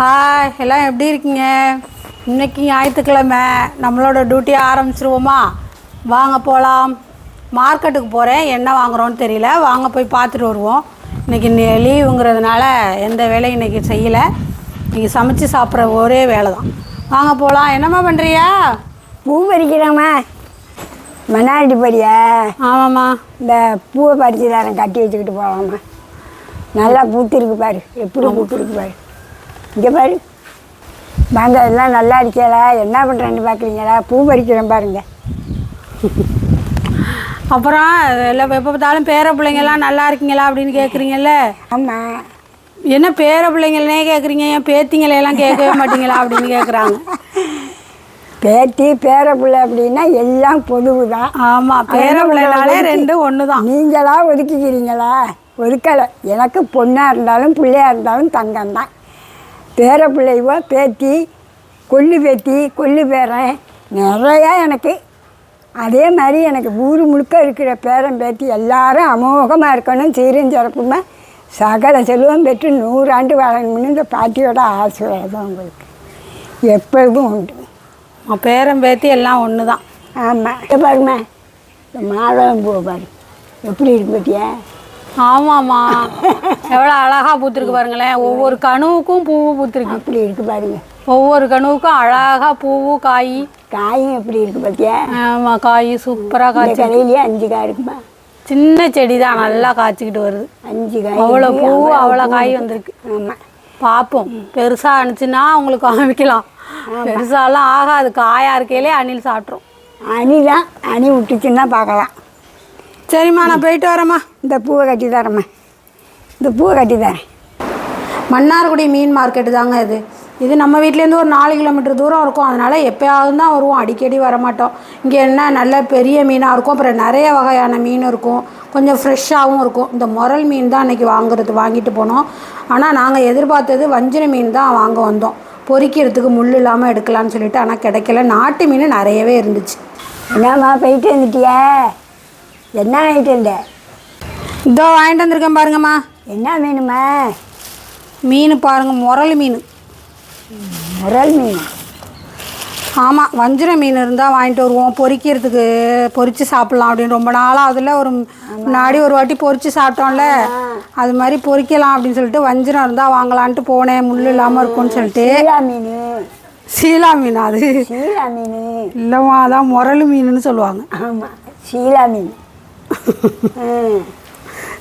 Hi எல்லாம் எப்படி இருக்கீங்க? இன்னைக்கு ஞாயிற்றுக்கிழமை. நம்மளோட டியூட்டியை ஆரம்பிச்சிருவோமா? வாங்க போகலாம் மார்க்கெட்டுக்கு போகிறேன் என்ன வாங்குறோன்னு தெரியல. வாங்க போய் பார்த்துட்டு வருவோம். இன்றைக்கி லீவுங்கிறதுனால எந்த வேலையும் இன்றைக்கி செய்யலை. இன்றைக்கி சமைச்சு சாப்பிட்ற ஒரே வேலை தான் வாங்க போகலாம் என்னம்மா பண்ணுறியா பூ பறிக்கிறோம்மா மண்ணாடி படியா? ஆமாம்மா. இந்த பூவை பறித்து தரேன். கட்டி வச்சுக்கிட்டு போகலாமா நல்லா பூத்திருக்கு பாரு. எப்படி பூத்திருக்கு பாரு. இங்கே பாரு. வாங்க எல்லாம் நல்லா இருக்கல என்ன பண்ணுறேன்னு பார்க்குறீங்களா பூ பறிக்கிறேன் பாருங்க. அப்புறம் எல்லாம் எப்போ பார்த்தாலும் பேர பிள்ளைங்கெல்லாம் நல்லா இருக்கீங்களா அப்படின்னு கேட்குறீங்கல்ல ஆமாம் என்ன பேர பிள்ளைங்களே கேட்குறீங்க ஏன் பேத்திங்களையெல்லாம் கேட்கவே மாட்டீங்களா அப்படின்னு கேட்குறாங்க பேத்தி பேர பிள்ளை அப்படின்னா எல்லாம் பொதுவு தான் ஆமாம் பேர பிள்ளைனாலே ரெண்டு ஒன்று தான் நீங்களா ஒதுக்கிக்கிறீங்களா ஒதுக்கலை. எனக்கு பொண்ணாக இருந்தாலும் பிள்ளையாக இருந்தாலும் தங்கம் தான் பேர பிள்ளைவோ பேத்தி கொல்லு பேத்தி கொல்லு பேரன் நிறையா எனக்கு. அதே மாதிரி எனக்கு ஊர் முழுக்க இருக்கிற பேரன் பேத்தி எல்லாரும் அமோகமாக இருக்கணும் சீரும் சிறப்புமா. சகல செல்வம் பெற்று நூறாண்டு வாழணும்னு இந்த பாட்டியோட ஆசீர்வாதம் உங்களுக்கு. எப்பொழுதும் உண்டு. பேரன் பேத்தி எல்லாம் ஒன்று தான் ஆமாம் பாருமா மாதளம் பூவை பாரு. எப்படி இருக்கு பார்த்தியா ஆமாம்மா. எவ்வளோ அழகாக பூத்திருக்கு பாருங்களேன். ஒவ்வொரு கணுவுக்கும் பூவு பூத்திருக்கு. அப்படி இருக்கு பாருங்க. ஒவ்வொரு கணுவுக்கும் அழகாக பூவு காய். காயும் எப்படி இருக்கு பார்த்தியா ஆமாம் காய் சூப்பராக காய்ச்சி கடையிலேயே அஞ்சு காய் இருக்குமா? சின்ன செடி தான் நல்லா காய்ச்சிக்கிட்டு வருது. அஞ்சு காய் அவ்வளோ பூ அவ்வளோ காய். வந்திருக்கு. ஆமாம் பார்ப்போம் பெருசாக அனுச்சுன்னா உங்களுக்கு காமிக்கலாம். பெருசாலாம் ஆகாது. காயாக இருக்கையிலே அணில் சாப்பிட்ரும் அணி தான் அணி விட்டுச்சுன்னா பார்க்கலாம். சரிம்மா நான் போயிட்டு வரேம்மா. இந்த பூவை கட்டி தரேம்மா. இந்த பூவை கட்டி தரேன். மன்னார்குடி மீன் மார்க்கெட்டு தாங்க இது. இது நம்ம வீட்லேருந்து ஒரு நாலு கிலோமீட்டர் தூரம் இருக்கும். அதனால் எப்போயாவது தான் வருவோம். அடிக்கடி வர மாட்டோம் இங்கே என்ன நல்ல பெரிய மீனாக இருக்கும். அப்புறம் நிறைய வகையான மீன் இருக்கும். கொஞ்சம் ஃப்ரெஷ்ஷாகவும் இருக்கும். இந்த முரல் மீன் தான் அன்றைக்கி வாங்குறது வாங்கிட்டு போனோம். ஆனால் நாங்கள் எதிர்பார்த்தது வஞ்சிர மீன் தான் வாங்க வந்தோம். பொறிக்கிறதுக்கு முள் இல்லாமல் எடுக்கலாம்னு சொல்லிட்டு ஆனால் கிடைக்கல. நாட்டு மீன் நிறையவே இருந்துச்சு. என்னம்மா போயிட்டு வந்துட்டியா? என்ன வாங்கிட்டு இருந்த இதோ வாங்கிட்டு வந்திருக்கேன் பாருங்கம்மா. என்ன வேணுமா மீன் பாருங்கள் முரல் மீன். முரல் மீன்? ஆமாம் வஞ்சிர மீன் இருந்தால் வாங்கிட்டு வருவோம். பொரிக்கிறதுக்கு பொரித்து சாப்பிட்லாம் அப்படின்னு ரொம்ப நாளாக அதில் ஒரு முன்னாடி ஒரு வாட்டி பொரித்து சாப்பிட்டோம்ல. அது மாதிரி பொரிக்கலாம் அப்படின்னு சொல்லிட்டு வஞ்சிரம் இருந்தால் வாங்கலான்ட்டு போனேன். முள் இல்லாமல் இருக்கும்னு சொல்லிட்டு. சீலா மீன். சீலா மீன் அது? சீலா மீன். இல்லைம்மா அதான் முரல் மீனுன்னு சொல்லுவாங்க. ஆமாம் சீலா மீன்.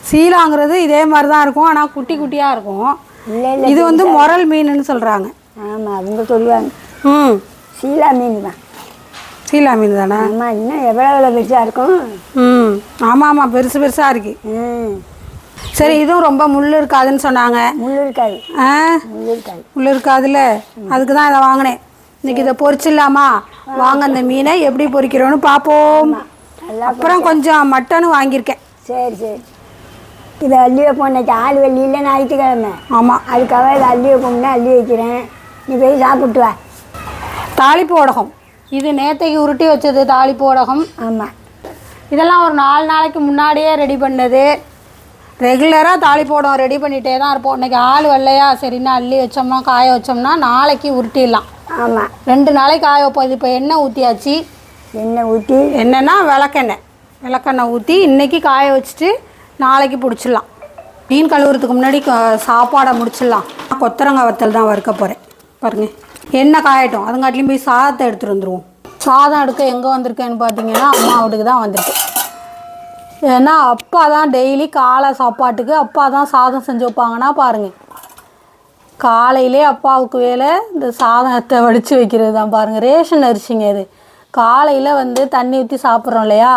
சீலாங்கிறது இதே மாதிரி தான் இருக்கும் ஆனால் குட்டி குட்டியாக இருக்கும். இல்லை இல்லை இது வந்து முரல் மீனுன்னு சொல்கிறாங்க ஆமாம் அவங்க சொல்லுவாங்க. ம். சீலா மீன் தான் சீலா மீன் தானே ஆமாம் இன்னும் எவ்வளோ எவ்வளோ பெருசாக இருக்கும்? ம். ஆமாம் ஆமாம் பெருசு பெருசாக இருக்கு. ம். சரி இதுவும் ரொம்ப முள் இருக்காதுன்னு சொன்னாங்க. முள் இருக்காது. ஆ? முள் இருக்காது. உள்ள இருக்காதுல்ல? அதுக்கு தான் இதை வாங்கினேன். இன்னைக்கு இதை பொரிச்சிடலாமா? வாங்க அந்த மீனை எப்படி பொரிக்கிறோன்னு பார்ப்போம் அப்புறம் கொஞ்சம் மட்டனும் வாங்கியிருக்கேன். சரி சரி. இதை அள்ளி வைப்போம் இன்னைக்கு. ஆள் வெள்ளியில் ஞாயிற்றுக்கிழமை. ஆமாம் அதுக்காக இதை அள்ளி வைப்போம்னா அள்ளி வைக்கிறேன். நீ போய் சாப்பிட்டு வா. தாளிப்பு வடகம் இது நேத்தைக்கு உருட்டி வச்சது தாளிப்பு வடகம் ஆமாம் இதெல்லாம் ஒரு நாலு நாளைக்கு முன்னாடியே ரெடி பண்ணது. ரெகுலராக தாளிப்பு வடகம் ரெடி பண்ணிகிட்டே தான் இருப்போம். இன்னைக்கு ஆள் வரலையா? சரின்னா அள்ளி வச்சோம்னா காய வச்சோம்னா நாளைக்கு உருட்டிடலாம். ஆமாம் ரெண்டு நாளைக்கு காய வைப்போம். இது இப்போ எண்ணெய் ஊற்றியாச்சு எண்ணெய் ஊற்றி என்னென்னா விளக்கெண்ணெய். விளக்கெண்ணெய் ஊற்றி இன்றைக்கி காய வச்சுட்டு நாளைக்கு பிடிச்சிடலாம். மீன் கழுவுறதுக்கு முன்னாடி க- சாப்பாடை முடிச்சிடலாம். கொத்தரங்காய் வத்தல் தான் வறுக்க போகிறேன் பாருங்கள் எண்ணெய் காயட்டும். அதுங்காட்டிலையும் போய் சாதத்தை எடுத்துகிட்டு வந்துடுவோம் சாதம் எடுக்க எங்கே வந்திருக்கேன்னு பார்த்தீங்கன்னா அம்மா வீட்டுக்கு தான் வந்திருக்கு ஏன்னா அப்பா தான் டெய்லி காலை சாப்பாட்டுக்கு அப்பா தான் சாதம் செஞ்சு வைப்பாங்கன்னா பாருங்கள் காலையிலே அப்பாவுக்கு வேலை இந்த சாதத்தை வடித்து வைக்கிறது தான் பாருங்கள் ரேஷன் அரிசிங்க அது காலையில் வந்து தண்ணி ஊற்றி சாப்பிட்றோம் இல்லையா?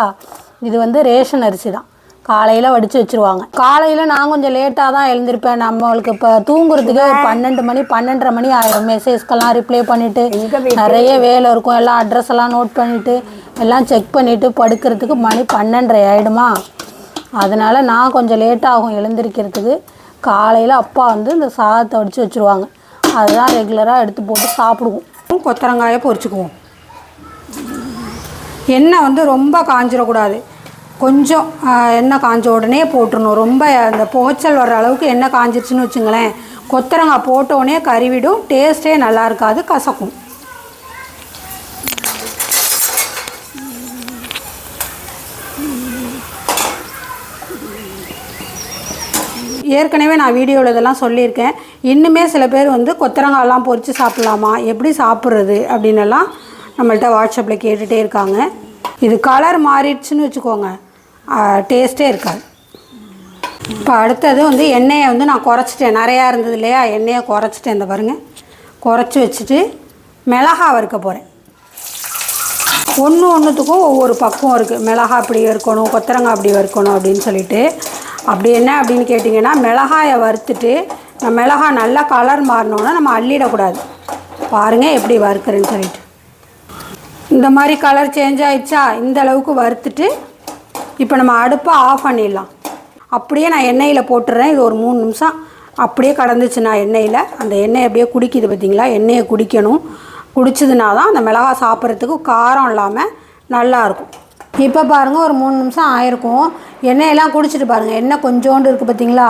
இது வந்து ரேஷன் அரிசி தான். காலையில் வடித்து வச்சுருவாங்க. காலையில் நான் கொஞ்சம் லேட்டாக தான் எழுந்திருப்பேன். நம்மளுக்கு இப்போ தூங்குறதுக்கு ஒரு பன்னெண்டு மணி பன்னெண்டரை மணி ஆயிரும். மெசேஜ்க்கெல்லாம் ரிப்ளை பண்ணிவிட்டு நிறைய வேலை இருக்கும். எல்லாம் அட்ரஸ் எல்லாம் நோட் பண்ணிவிட்டு எல்லாம் செக் பண்ணிவிட்டு படுக்கிறதுக்கு மணி பன்னெண்டரை ஆகிடுமா அதனால் நான் கொஞ்சம் லேட் ஆகும் எழுந்திருக்கிறதுக்கு. காலையில் அப்பா வந்து இந்த சாதத்தை வடித்து வச்சுருவாங்க. அதுதான் ரெகுலராக எடுத்து போட்டு சாப்பிடுவோம். கொத்தரங்காயை பொரிச்சுக்குவோம். எண்ணெய் வந்து ரொம்ப காஞ்சிடக்கூடாது கொஞ்சம் எண்ணெய் காஞ்ச உடனே போட்டுடணும் ரொம்ப அந்த புகைச்சல் வர்ற அளவுக்கு எண்ணெய் காஞ்சிருச்சுன்னு வச்சுங்களேன். கொத்தரங்காய் போட்டோடனே கறிவிடும் டேஸ்ட்டே நல்லா இருக்காது கசக்கும். ஏற்கனவே நான் வீடியோவில் இதெல்லாம் சொல்லியிருக்கேன். இன்னுமே சில பேர் வந்து கொத்தரங்காயெல்லாம் பொறித்து சாப்பிட்லாமா? எப்படி சாப்பிட்றது? அப்படின்னு எல்லாம் நம்மள்ட்ட வாட்ஸ்அப்பில் கேட்டுகிட்டே இருக்காங்க. இது கலர் மாறிடுச்சுன்னு வச்சுக்கோங்க. டேஸ்ட்டே இருக்காது. இப்போ அடுத்தது வந்து எண்ணெயை வந்து நான் குறைச்சிட்டேன். நிறையா இருந்தது இல்லையா? எண்ணெயை குறைச்சிட்டேன். இந்த பாருங்கள் குறைச்சி வச்சுட்டு மிளகா வறுக்க போகிறேன் ஒன்று ஒன்றுத்துக்கும் ஒவ்வொரு பக்குவம் இருக்குது மிளகா இப்படி வறுக்கணும் கொத்தரங்காய் அப்படி வறுக்கணும் அப்படின்னு சொல்லிட்டு. அப்படி என்ன அப்படின்னு கேட்டிங்கன்னா மிளகாயை வறுத்துட்டு இந்த மிளகாய் நல்லா கலர் மாறினோன்னா நம்ம அள்ளிடக்கூடாது. பாருங்கள் எப்படி வறுக்கிறேன்னு சொல்லிட்டு. இந்த மாதிரி கலர் சேஞ்ச் ஆயிடுச்சா? இந்த அளவுக்கு வறுத்துட்டு இப்போ நம்ம அடுப்பை ஆஃப் பண்ணிடலாம். அப்படியே நான் எண்ணெயில் போட்டுறேன். இது ஒரு மூணு நிமிஷம். அப்படியே கடந்துச்சுன்னா எண்ணெயில். அந்த எண்ணெய் அப்படியே குடிக்குது பார்த்தீங்களா எண்ணெயை குடிக்கணும். குடிச்சதுனா தான் அந்த மிளகாய் சாப்பிட்றதுக்கு காரம் இல்லாமல் நல்லாயிருக்கும் இப்போ பாருங்கள் ஒரு மூணு நிமிஷம் ஆயிருக்கும். எண்ணெயெல்லாம் குடிச்சிட்டு பாருங்கள் எண்ணெய் கொஞ்சோண்டு இருக்குது பார்த்திங்களா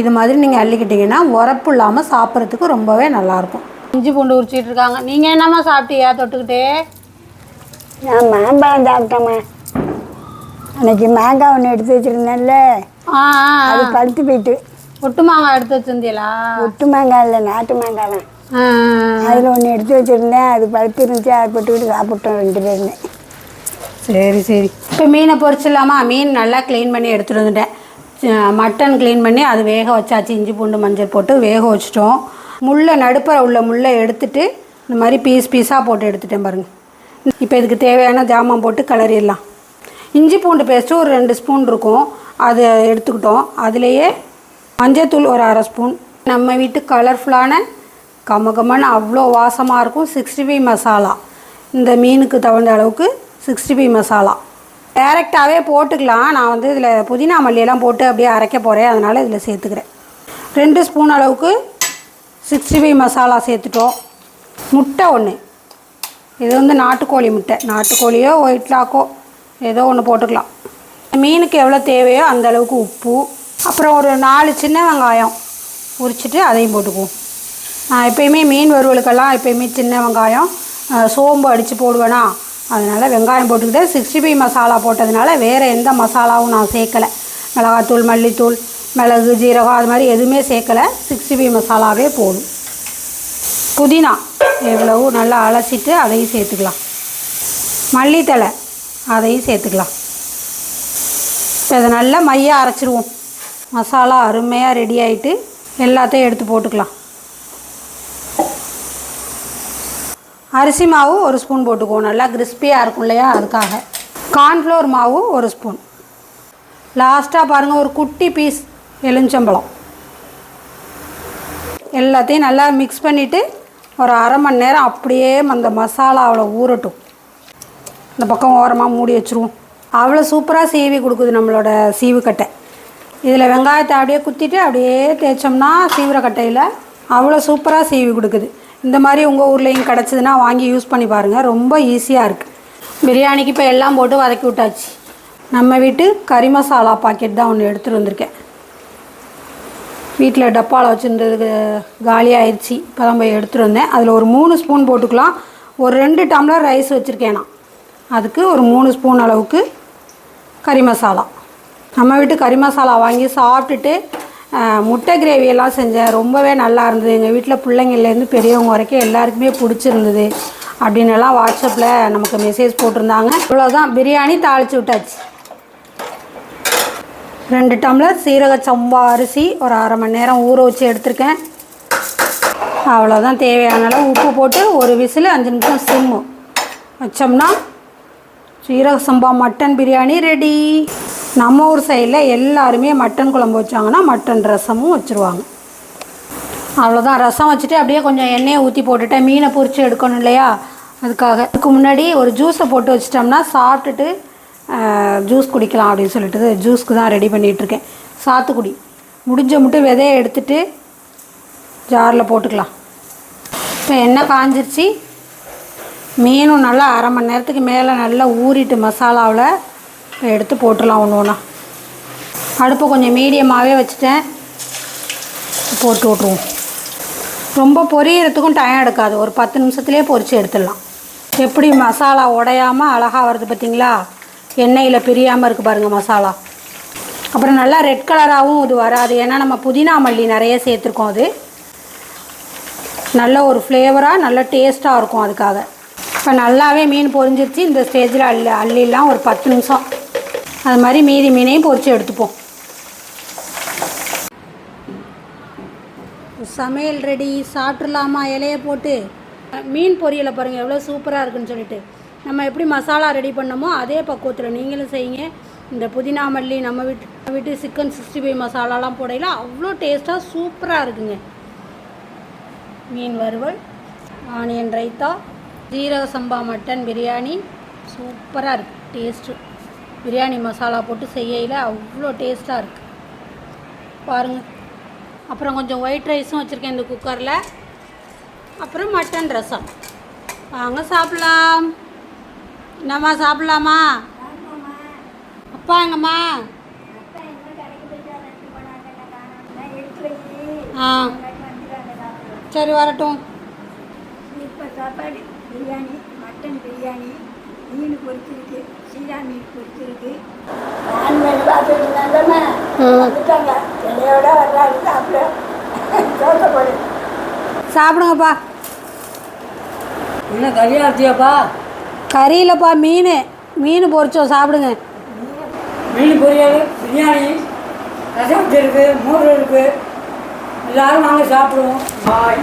இது மாதிரி நீங்கள் அள்ளிக்கிட்டிங்கன்னா உரப்பு இல்லாமல் சாப்பிட்றதுக்கு ரொம்பவே நல்லாயிருக்கும் இஞ்சி பூண்டு உரிச்சிட்டு இருக்காங்க. நீங்கள் என்னம்மா சாப்பிட்டியா தொட்டுக்கிட்டே. நான் மாம்பழம் சாப்பிட்டேம்மா. அன்னைக்கு மாங்காய் ஒன்று எடுத்து வச்சுருந்தேன்ல. ஆ அது பழுத்து போயிட்டு. ஒட்டு மாங்காய் எடுத்து வச்சிருந்தீங்களா? ஒட்டு மாங்காய் இல்லை நாட்டு மாங்காய் தான். அதில் ஒன்று எடுத்து வச்சுருந்தேன். அது பழுத்து இருந்துச்சு. அதை போட்டுக்கிட்டு சாப்பிட்டோம் ரெண்டு பேருமே. சரி சரி. இப்போ மீனை பொரிச்சிடலாமா? மீன் நல்லா க்ளீன் பண்ணி எடுத்துகிட்டு வந்துட்டேன். மட்டன் க்ளீன் பண்ணி அது வேக வச்சாச்சு. இஞ்சி பூண்டு மஞ்சள் போட்டு வேக வச்சிட்டோம். முள்ளை நடுப்புற உள்ள முள்ளை எடுத்துட்டு இந்த மாதிரி பீஸ் பீஸாக போட்டு எடுத்துட்டேன் பாருங்கள் இப்போ இதுக்கு தேவையான ஜாமான் போட்டு கிளறிடலாம். இஞ்சி பூண்டு பேஸ்ட்டு ஒரு ரெண்டு ஸ்பூன் இருக்கும். அதை எடுத்துக்கிட்டோம். அதுலேயே மஞ்சத்தூள் ஒரு அரை ஸ்பூன். நம்ம வீட்டு கலர்ஃபுல்லான கமகமன்னு அவ்வளோ வாசமாக இருக்கும். சிக்ஸ்டி ஃபைவ் மசாலா இந்த மீனுக்கு தகுந்த அளவுக்கு சிக்ஸ்டி ஃபைவ் மசாலா டைரெக்டாகவே போட்டுக்கலாம். நான் வந்து இதில் புதினா மல்லியெல்லாம் போட்டு அப்படியே அரைக்க போகிறேன் அதனால் இதில் சேர்த்துக்கிறேன். ரெண்டு ஸ்பூன் அளவுக்கு சிக்ஸ்டி ஃபைவ் மசாலா சேர்த்துட்டோம். முட்டை ஒன்று இது வந்து நாட்டுக்கோழி முட்டை. நாட்டுக்கோழியோ ஒயிட் லாக்கோ ஏதோ ஒன்று போட்டுக்கலாம். மீனுக்கு எவ்வளோ தேவையோ அந்த அளவுக்கு உப்பு. அப்புறம் ஒரு நாலு சின்ன வெங்காயம் உரிச்சிட்டு அதையும் போட்டுக்குவோம். நான் எப்பயுமே மீன் வறுவலுக்கெல்லாம் எப்பயுமே சின்ன வெங்காயம் சோம்பு அடித்து போடுவேனா. அதனால் வெங்காயம் போட்டுக்கிட்டு சிக்ஸ்டி ஃபைவ் மசாலா போட்டதுனால வேறு எந்த மசாலாவும் நான் சேர்க்கலை. மிளகாத்தூள் மல்லித்தூள் மிளகு ஜீரகம் அது மாதிரி எதுவுமே சேர்க்கலை. சிக்ஸ்டி ஃபைவ் மசாலாவே போதும். புதினா. எவ்வளவு நல்லா அலசிட்டு அதையும் சேர்த்துக்கலாம். மல்லித்தழை அதையும் சேர்த்துக்கலாம். இப்போ இதை நல்லா மையாக அரைச்சிருவோம். மசாலா அருமையாக ரெடி ஆகிட்டு எல்லாத்தையும் எடுத்து போட்டுக்கலாம். அரிசி மாவு ஒரு ஸ்பூன் போட்டுக்குவோம். நல்லா கிறிஸ்பியாக இருக்கும் இல்லையா? அதுக்காக. கார்ன்ஃப்ளவர் மாவு ஒரு ஸ்பூன். லாஸ்ட்டாக பாருங்கள் ஒரு குட்டி பீஸ் எலுமிச்சம்பழம். எல்லாத்தையும் நல்லா மிக்ஸ் பண்ணிவிட்டு ஒரு அரை மணி நேரம் அப்படியே அந்த மசாலாவில் ஊறட்டும். இந்த பக்கம் ஓரமாக மூடி வச்சுருவோம். அவ்வளோ சூப்பராக சீவி கொடுக்குது நம்மளோட சீவுக்கட்டை இதில் வெங்காயத்தை அப்படியே குத்திட்டு அப்படியே தேய்ச்சோம்னா சீவிரக்கட்டையில் அவ்வளோ சூப்பராக சீவி கொடுக்குது. இந்த மாதிரி உங்கள் ஊர்லேயும் கிடச்சிதுன்னா வாங்கி யூஸ் பண்ணி பாருங்கள் ரொம்ப ஈஸியாக இருக்குது பிரியாணிக்கு இப்போ எல்லாம் போட்டு வதக்கி விட்டாச்சு. நம்ம வீட்டு கறி மசாலா பாக்கெட் தான் ஒன்று எடுத்துகிட்டு வந்திருக்கேன். வீட்டில் டப்பாவில் வச்சுருந்ததுக்கு காலி இப்போ தான் போய் எடுத்துகிட்டு வந்தேன். அதில் ஒரு மூணு ஸ்பூன் போட்டுக்கலாம். ஒரு ரெண்டு டம்ளர் ரைஸ் வச்சுருக்கேன் நான். அதுக்கு ஒரு மூணு ஸ்பூன் அளவுக்கு கறி மசாலா. நம்ம வீட்டு கறி மசாலா வாங்கி சாப்பிட்டுட்டு முட்டை கிரேவி எல்லாம் செஞ்சேன். ரொம்பவே நல்லா இருந்தது. எங்கள் வீட்டில் பிள்ளைங்கள்லேருந்து பெரியவங்க வரைக்கும் எல்லாருக்குமே பிடிச்சிருந்தது அப்படின்னு எல்லாம் வாட்ஸ்அப்பில் நமக்கு மெசேஜ் போட்டிருந்தாங்க. இவ்வளோதான் பிரியாணி தாளித்து விட்டாச்சு. ரெண்டு டம்ளர் சீரக சம்பா அரிசி ஒரு அரை மணி நேரம் ஊற வச்சு எடுத்திருக்கேன். அவ்வளோதான் தேவையான அளவு உப்பு போட்டு ஒரு விசில் அஞ்சு நிமிஷம் சிம்மு வச்சோம்னா சீரக சம்பா மட்டன் பிரியாணி ரெடி நம்ம ஊர் சைடில் எல்லாருமே மட்டன் குழம்பு வச்சாங்கன்னா மட்டன் ரசமும் வச்சுருவாங்க. அவ்வளோதான் ரசம் வச்சுட்டு அப்படியே கொஞ்சம் எண்ணெயை ஊற்றி போட்டுட்டேன். மீனை பொரிச்சு எடுக்கணும் இல்லையா? அதுக்காக. அதுக்கு முன்னாடி ஒரு ஜூஸை போட்டு வச்சிட்டோம்னா சாப்பிட்டுட்டு ஜூஸ் குடிக்கலாம் அப்படின்னு சொல்லிட்டு ஜூஸ்க்கு தான் ரெடி பண்ணிகிட்ருக்கேன் சாத்துக்குடி. முடிஞ்ச மட்டும் விதையை எடுத்துட்டு ஜாரில் போட்டுக்கலாம். இப்போ எண்ணெய் காஞ்சிருச்சு. மீனும் நல்லா அரை மணி நேரத்துக்கு மேலே நல்லா ஊறிட்டு மசாலாவில் எடுத்து போட்டுடலாம் ஒன்று ஒன்றா அடுப்பை கொஞ்சம் மீடியமாகவே வச்சுட்டேன். போட்டு விட்ருவோம் ரொம்ப பொரியறதுக்கும் டைம் எடுக்காது. ஒரு பத்து நிமிஷத்துலேயே பொரித்து எடுத்துடலாம். எப்படி மசாலா உடையாமல் அழகாக வருது பார்த்தீங்களா எண்ணெயில் பிரியாமல் இருக்குது பாருங்கள் மசாலா. அப்புறம் நல்லா ரெட் கலராகவும் இது வராது. ஏன்னா நம்ம புதினா மல்லி நிறைய சேர்த்துருக்கோம் அது. நல்ல ஒரு ஃப்ளேவராக நல்ல டேஸ்ட்டாக இருக்கும் அதுக்காக. இப்போ நல்லாவே மீன் பொரிஞ்சிருச்சு. இந்த ஸ்டேஜில் அள்ளி அள்ளிலாம் ஒரு பத்து நிமிஷம். அது மாதிரி மீதி மீனையும் பொரித்து எடுத்துப்போம். சமையல் ரெடி சாப்பிட்றலாமா இலையை போட்டு. மீன் பொரியலை பாருங்கள் எவ்வளோ சூப்பராக இருக்குன்னு சொல்லிட்டு. நம்ம எப்படி மசாலா ரெடி பண்ணோமோ அதே பக்குவத்தில் நீங்களும் செய்யுங்க. இந்த புதினா மல்லி நம்ம வீட்டு வீட்டு சிக்கன் சிக்ஸ்டி ஃபைவ் மசாலாலாம் போடையில அவ்வளோ டேஸ்ட்டாக சூப்பராக இருக்குங்க. மீன் வறுவல் ஆனியன் ரைத்தா ஜீரக சம்பா மட்டன் பிரியாணி சூப்பராக இருக்குது டேஸ்ட்டு பிரியாணி மசாலா போட்டு செய்யையில் அவ்வளோ டேஸ்ட்டாக இருக்குது பாருங்கள் அப்புறம் கொஞ்சம் ஒயிட் ரைஸும் வச்சுருக்கேன் இந்த குக்கரில் அப்புறம் மட்டன் ரசம். வாங்க சாப்பிட்லாம். என்னம்மா சாப்பிட்லாமா? அப்பா எங்கம்மா? ஆ. சரி வரட்டும். இப்போ சாப்பாடு பிரியாணி மட்டன் பிரியாணி மீன் பொரிச்சிருக்கு சீரா மீன் பொரிச்சிருக்கு நான் வேலை பார்த்துட்டு இருந்தாங்கம்மா. வந்துட்டாங்க. இலையோட வர்றாரு சாப்பிட. தோசை போடு. சாப்பிடுங்கப்பா. என்ன கறியா கறியிலப்பா மீன். மீன் பொரிச்சோம் சாப்பிடுங்க. மீன் பொரியல் பிரியாணி ரசம் இருக்கு மோர் இருக்கு. எல்லாரும் வாங்க சாப்பிடுவோம். பாய்.